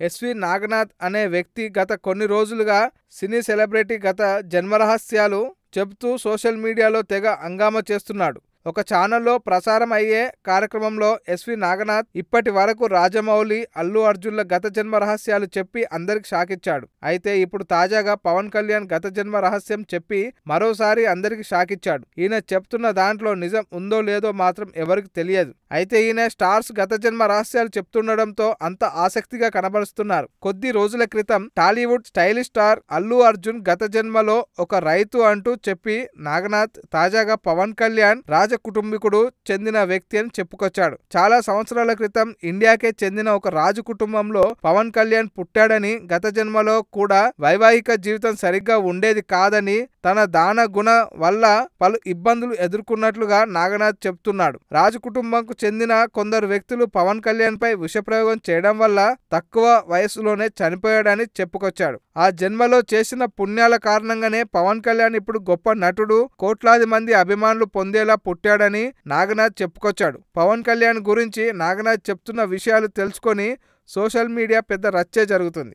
SV Naganath అనే వ్యక్తి గత కొన్ని రోజులుగా సినీ సెలబ్రిటీ గత జన్మరహస్యాలు చెబుతూ సోషల్ మీడియాలో తెగ హంగామా చేస్తున్నాడు. ఒక ఛానల్లో ప్రసారం అయ్యే కార్యక్రమంలో ఎస్వి నాగనాథ్ ఇప్పటి వరకు రాజమౌళి అల్లు అర్జున్ల గత జన్మ రహస్యాలు చెప్పి అందరికి షాకిచ్చాడు. అయితే ఇప్పుడు తాజాగా పవన్ కళ్యాణ్ గత జన్మ రహస్యం చెప్పి మరోసారి అందరికి షాకిచ్చాడు. ఈయన చెప్తున్న దాంట్లో నిజం ఉందో లేదో మాత్రం ఎవరికి తెలియదు. అయితే ఈయన స్టార్స్ గత జన్మ రహస్యాలు చెప్తుండడంతో అంత ఆసక్తిగా కనబరుస్తున్నారు. కొద్ది రోజుల క్రితం టాలీవుడ్ స్టైలిష్ స్టార్ అల్లు అర్జున్ గత జన్మలో ఒక రైతు అంటూ చెప్పి నాగనాథ్ తాజాగా పవన్ కళ్యాణ్ రాజ కుటుంబీకుడు చెందిన వ్యక్తి అని చెప్పుకొచ్చాడు. చాలా సంవత్సరాల క్రితం ఇండియాకే చెందిన ఒక రాజు కుటుంబంలో పవన్ కళ్యాణ్ పుట్టాడని గత జన్మలో కూడా వైవాహిక జీవితం సరిగ్గా ఉండేది కాదని తన దాన గుణ వల్ల పలు ఇబ్బందులు ఎదుర్కొన్నట్లుగా నాగనాథ్ చెప్తున్నాడు. రాజు కుటుంబంకు చెందిన కొందరు వ్యక్తులు పవన్ కళ్యాణ్ పై విషప్రయోగం చేయడం వల్ల తక్కువ వయసులోనే చనిపోయాడని చెప్పుకొచ్చాడు. ఆ జన్మలో చేసిన పుణ్యాల కారణంగానే పవన్ కళ్యాణ్ ఇప్పుడు గొప్ప నటుడు కోట్లాది మంది అభిమానులు పొందేలా పుట్టాడని నాగనాథ్ చెప్పుకొచ్చాడు. పవన్ కళ్యాణ్ గురించి నాగనాథ్ చెప్తున్న విషయాలు తెలుసుకొని సోషల్ మీడియా పెద్ద రచ్చే జరుగుతుంది.